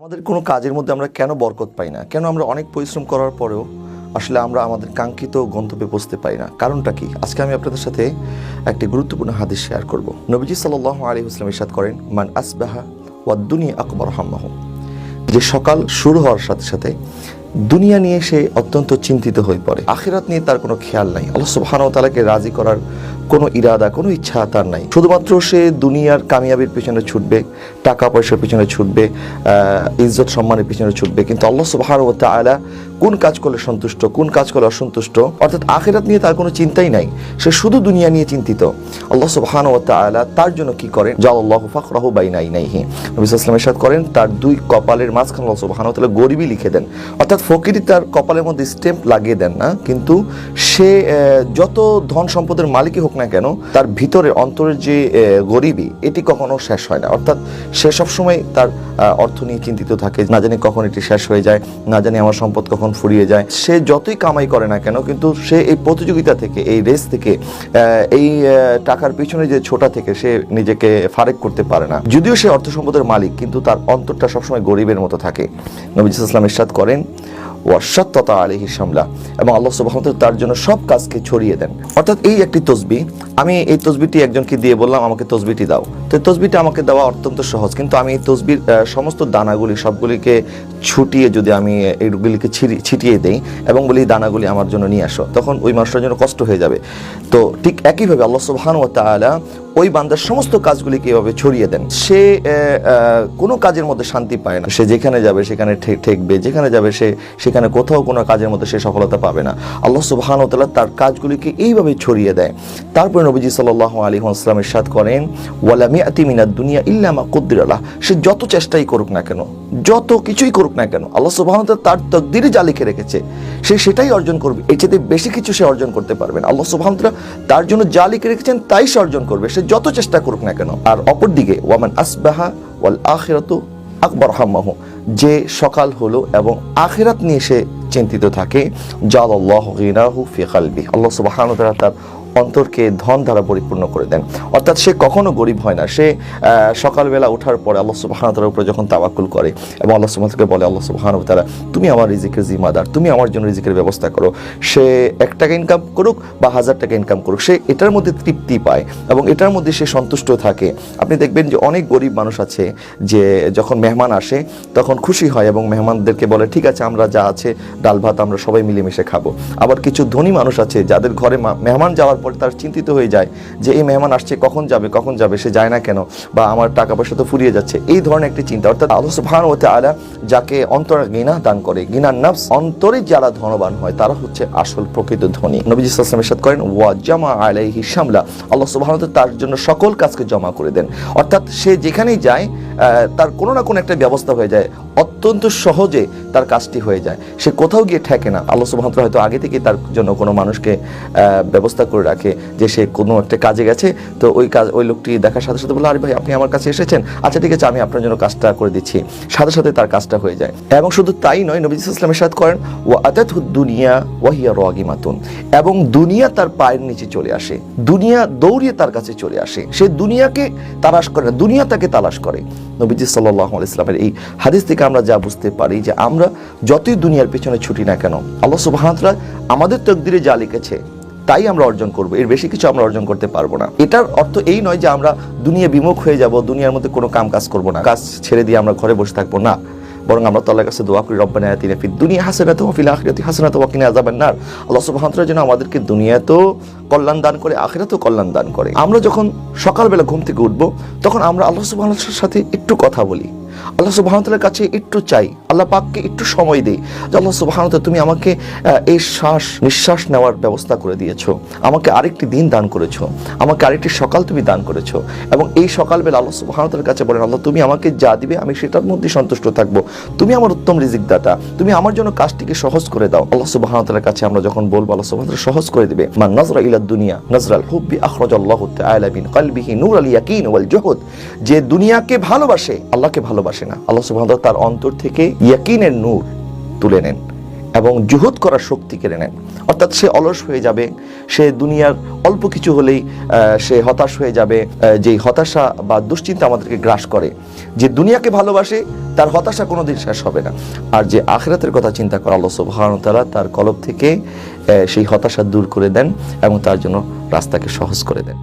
আমাদের কোনো কাজের মধ্যে আমরা কেন বরকত পাই না? কেন আমরা অনেক পরিশ্রম করার পরেও আসলে আমরা আমাদের কাঙ্ক্ষিত গন্তব্যে পৌঁছতে পারি না? কারণটা কি? আজকে আমি আপনাদের সাথে একটি গুরুত্বপূর্ণ হাদিস শেয়ার করব। নবীজি সাল্লাহ আলী ইসলাম ইসাদ করেন, মান আসবাহা ওয়াদ্দুনি আকবর হাম্মাহ যে সকাল শুরু হওয়ার সাথে সাথে দুনিয়া নিয়ে সে অত্যন্ত চিন্তিত হয়ে পড়ে। আখিরাত নিয়ে তার কোনো খেয়াল নাই। আল্লাহ তাআলাকে রাজি করার কোনো ইরাদা, কোনো ইচ্ছা তার নাই। শুধুমাত্র সে দুনিয়ার কামিয়াবির পিছনে ছুটবে টাকা পয়সার পিছনে ছুটবে ইজ্জত সম্মানের পিছনে ছুটবে। কিন্তু আল্লাহ সুবহানাহু ওয়া তাআলা কোন কাজ করলে সন্তুষ্ট, কোন কাজ করলে অসন্তুষ্ট? অর্থাৎ আখেরাত নিয়ে তার কোনো চিন্তাই নাই। সে শুধু দুনিয়া নিয়ে চিন্তিত। আল্লাহ সুবহানাহু ওয়া তাআলা তার জন্য কি করেন? জাআল্লাহু ফাখরাহু বাইনা আইনাইহি নবী সাল্লাল্লাহু আলাইহি ওয়াসাল্লাম ইরশাদ করেন, তার দুই কপালের মাঝখানে আল্লাহ সুবহানাহু ওয়া তাআলা গরিবই লিখে দেন। অর্থাৎ ফকিরি তার কপালের মধ্যে স্ট্যাম্প লাগিয়ে দেন না, কিন্তু সে যত ধন সম্পদের মালিকই হোক না কেন তার ভিতরে অন্তরের যে আহ, গরিবই এটি কখনো শেষ হয় না। অর্থাৎ সে সবসময় তার অর্থ নিয়ে চিন্তিত থাকে না জানি কখন এটি শেষ হয়ে যায় না জানি আমার সম্পদ কখন ফুরিয়ে যায়। সে যতই কামাই করে না কেন কিন্তু সে এই প্রতিযোগিতা থেকে এই রেস থেকে এই টাকার পিছনে যে ছোটা থেকে সে নিজেকে ফারেক করতে পারে না। যদিও সে অর্থ সম্পদের মালিক কিন্তু তার অন্তরটা সবসময় গরিবের মতো থাকে। নবী ইসলাম ইরশাদ করেন ওয়াসাত্ততা আলিহি সামলা এবং আল্লাহ সুবাহ তার জন্য সব কাজকে ছড়িয়ে দেন। অর্থাৎ এই একটি তসবি, আমি এই তসবিটি একজনকে দিয়ে বললাম, আমাকে তসবিটি দাও। তো তসবিটি আমাকে দেওয়া অত্যন্ত সহজ। কিন্তু আমি এই তসবির সমস্ত দানাগুলি, সবগুলিকে ছুটিয়ে যদি আমি এইগুলিকে ছিটিয়ে দেই এবং বলি দানাগুলি আমার জন্য নিয়ে আসো, তখন ওই মানুষটার জন্য কষ্ট হয়ে যাবে। তো ঠিক একইভাবে আল্লাহ সুবহান ও তাআলা ওই বান্দার সমস্ত কাজগুলিকে এভাবে ছড়িয়ে দেন। সে কোনো কাজের মধ্যে শান্তি পায় না। সে যেখানে যাবে সেখানে ঠেকবে, যেখানে যাবে সে, সেখানে কোথাও কোনো কাজের মধ্যে সে সফলতা পাবে না। আল্লাহ সুবহান ও তাআলা তার কাজগুলিকে এইভাবে ছড়িয়ে দেয়। তারপরে নবীজি সাল্লাহ আলী আসলাম ইরশাদ করেন, ওয়ালা মিয়াতি মিনাদ দুনিয়া ইল্লা মা কুদ্দির আল্লাহ সে যত চেষ্টাই করুক না কেন, যত কিছুই করুক না কেন, আল্লাহ সুবহান তার তকদিরে যা লিখে রেখেছে, সে সেটাই অর্জন করবে। এর চেয়ে বেশি কিছু সে অর্জন করতে পারবে না। আল্লাহ সুবহান তার জন্য যা লিখে রেখেছেন, তাই সে অর্জন করবে। সে যত চেষ্টা করুক না কেন। আর অপরদিকে ওয়ামান আসবাহা ওয়াল আখিরাতু আকবর হাম্মাহু। যে সকাল হলো এবং আখিরাত নিয়ে সে চিন্তিত থাকে। জাল আল্লাহ গিনাহু ফি কালবি আল্লাহ সুবহানাহু তার অন্তরকে ধন দ্বারা পরিপূর্ণ করে দেন। অর্থাৎ সে কখনো গরিব হয় না। সে সকালবেলা ওঠার পরে আল্লাহ তাআলার উপরে যখন তাওয়াক্কুল করে এবং আল্লাহ তাআলাকে বলে, আল্লাহ সুবহানাহু ওয়া তাআলা, তুমি আমার রিজিকের জিম্মাদার, তুমি আমার জন্য রিজিকের ব্যবস্থা করো। সে এক টাকা ইনকাম করুক বা হাজার টাকা ইনকাম করুক, সে এটার মধ্যে তৃপ্তি পায় এবং এটার মধ্যে সে সন্তুষ্ট থাকে। আপনি দেখবেন যে অনেক গরিব মানুষ আছে যে যখন মেহমান আসে, তখন খুশি হয় এবং মেহমানদেরকে বলে, ঠিক আছে, আমরা যা আছে, ডাল ভাত আমরা সবাই মিলেমিশে খাব। আবার কিছু ধনী মানুষ আছে যাদের ঘরে মেহমান যাওয়ার পরে তার চিন্তিত হয়ে যায় যে এই মেহমান আসছে, কখন যাবে কখন যাবে, সে যায় না কেন? বা আমার টাকা পয়সা তো ফুরিয়ে যাচ্ছে। এই ধরনের একটি চিন্তা। অর্থাৎ আল্লাহ সুবহানাহু ওয়া তাআলা যাকে অন্তর গিনা দান করে গিনার নাফস অন্তরে যারা ধনবান হয়, তারা হচ্ছে আসল প্রকৃত ধনী। নবীজি সাল্লাল্লাহু ওয়াসাল্লাম করেন, ওয়া জামা আলাইহি শামলা। আল্লাহ সুবহানাহু ওয়া তার জন্য সকল কাজকে জমা করে দেন। অর্থাৎ সে যেখানেই যায় তার কোনো না কোনো একটা ব্যবস্থা হয়ে যায়। অত্যন্ত সহজে তার কাজটি হয়ে যায়। সে কোথাও গিয়ে ঠেকে না। আল্লাহ সুবহানাহু হয়তো আগে থেকেই তার জন্য কোনো মানুষকে ব্যবস্থা করে রাখে। যে সে কোনো একটা কাজে গেছে, তো ওই কাজ, ওই লোকটি দেখার সাথে সাথে বলে, আরে ভাই, আপনি আমার কাছে এসেছেন। আচ্ছা ঠিক আছে, আমি আপনার জন্য কাজটা করে দিচ্ছি। সাথে সাথে তার কাজটা হয়ে যায়। এবং শুধু তাই নয়, নবী ইসলামের সাথে করেন ও আতাত দুনিয়া ওয়াহিয়া রাগিমাতুন। এবং দুনিয়া তার পায়ের নিচে চলে আসে। দুনিয়া দৌড়িয়ে তার কাছে চলে আসে। সে দুনিয়াকে তালাশ করে না, দুনিয়া তাকে তালাশ করে। নবীজি সাল্লাহ ইসলামের এই হাদিস থেকে আমরা যা বুঝতে পারি যে আমরা যতই দুনিয়ার পেছনে ছুটি না কেন, আল্লাহ সুবাহতরা আমাদের তকদিরে যা লিখেছে তাই আমরা অর্জন করব, এর বেশি কিছু আমরা অর্জন করতে পারব না। এটার অর্থ এই নয় যে আমরা দুনিয়া বিমুখ হয়ে যাব, দুনিয়ার মধ্যে কোনো কাম কাজ করব না, কাজ ছেড়ে দিয়ে আমরা ঘরে বসে থাকব না। বরং আমরা তো আল্লাহর কাছে দোয়া করি, রব্বানা আতিনা ফিদ দুনিয়া হাসানাতু ওয়া ফিল আখিরাতি হাসানাতু ওয়া কিনা আযাবান নার। আল্লাহ সুবহানাহু ওয়া তাআলা যেন আমাদেরকে দুনিয়াতেও কল্যাণ দান করে, আখিরাতেও কল্যাণ দান করে। আমরা যখন সকালবেলা ঘুম থেকে উঠবো, তখন আমরা আল্লাহ সুবহানাহু ওয়া তাআলার সাথে একটু কথা বলি। আল্লাহ তাআলার কাছে একটু চাই, আল্লাহ পাককে একটু সময় দেই যে আল্লাহ সুবহানাহু তুমি আমাকে এই শ্বাস, নিঃশ্বাস নেওয়ার ব্যবস্থা করে দিয়েছ, আমাকে আরেকটি দিন দান করেছ, আমাকে আরেকটি সকাল তুমি দান করেছ এবং এই সকালবেলা আল্লাহ তাআলার কাছে বলেন, আল্লাহ তুমি আমাকে যা দিবে আমি সেটার মধ্যে সন্তুষ্ট থাকব। তুমি আমার উত্তম রিজিক দাতা তুমি আমার জন্য কাজটিকে সহজ করে দাও। আল্লাহ তাআলার কাছে আমরা যখন বলব, আল্লাহ তাআলা সহজ করে দিবে, মান নাজরা ইলা দুনিয়া নাজরাল হুব্বি আখরাজাল্লাহু তাআলা মিন কলবিহি নূরাল ইয়াকিন ওয়াল জুহুদ, যে দুনিয়াকে ভালোবাসে, আল্লাহকে ভালোবাসে। না। আল্লাহ সুবহানাহু তার অন্তর থেকে ইয়াকিনের নূর তুলে নেন এবং জুহুদ করার শক্তি কেড়ে নেন। অর্থাৎ সে অলস হয়ে যাবে, সে দুনিয়ার অল্প কিছু হলেই সে হতাশ হয়ে যাবে যেই হতাশা বা দুশ্চিন্তা আমাদেরকে গ্রাস করে। যে দুনিয়াকে ভালোবাসে, তার হতাশা কোনোদিন শেষ হবে না। আর যে আখেরাতের কথা চিন্তা করে, আল্লাহ সুবহানাহু ওয়া তার কলব থেকে সেই হতাশা দূর করে দেন এবং তার জন্য রাস্তাকে সহজ করে দেন।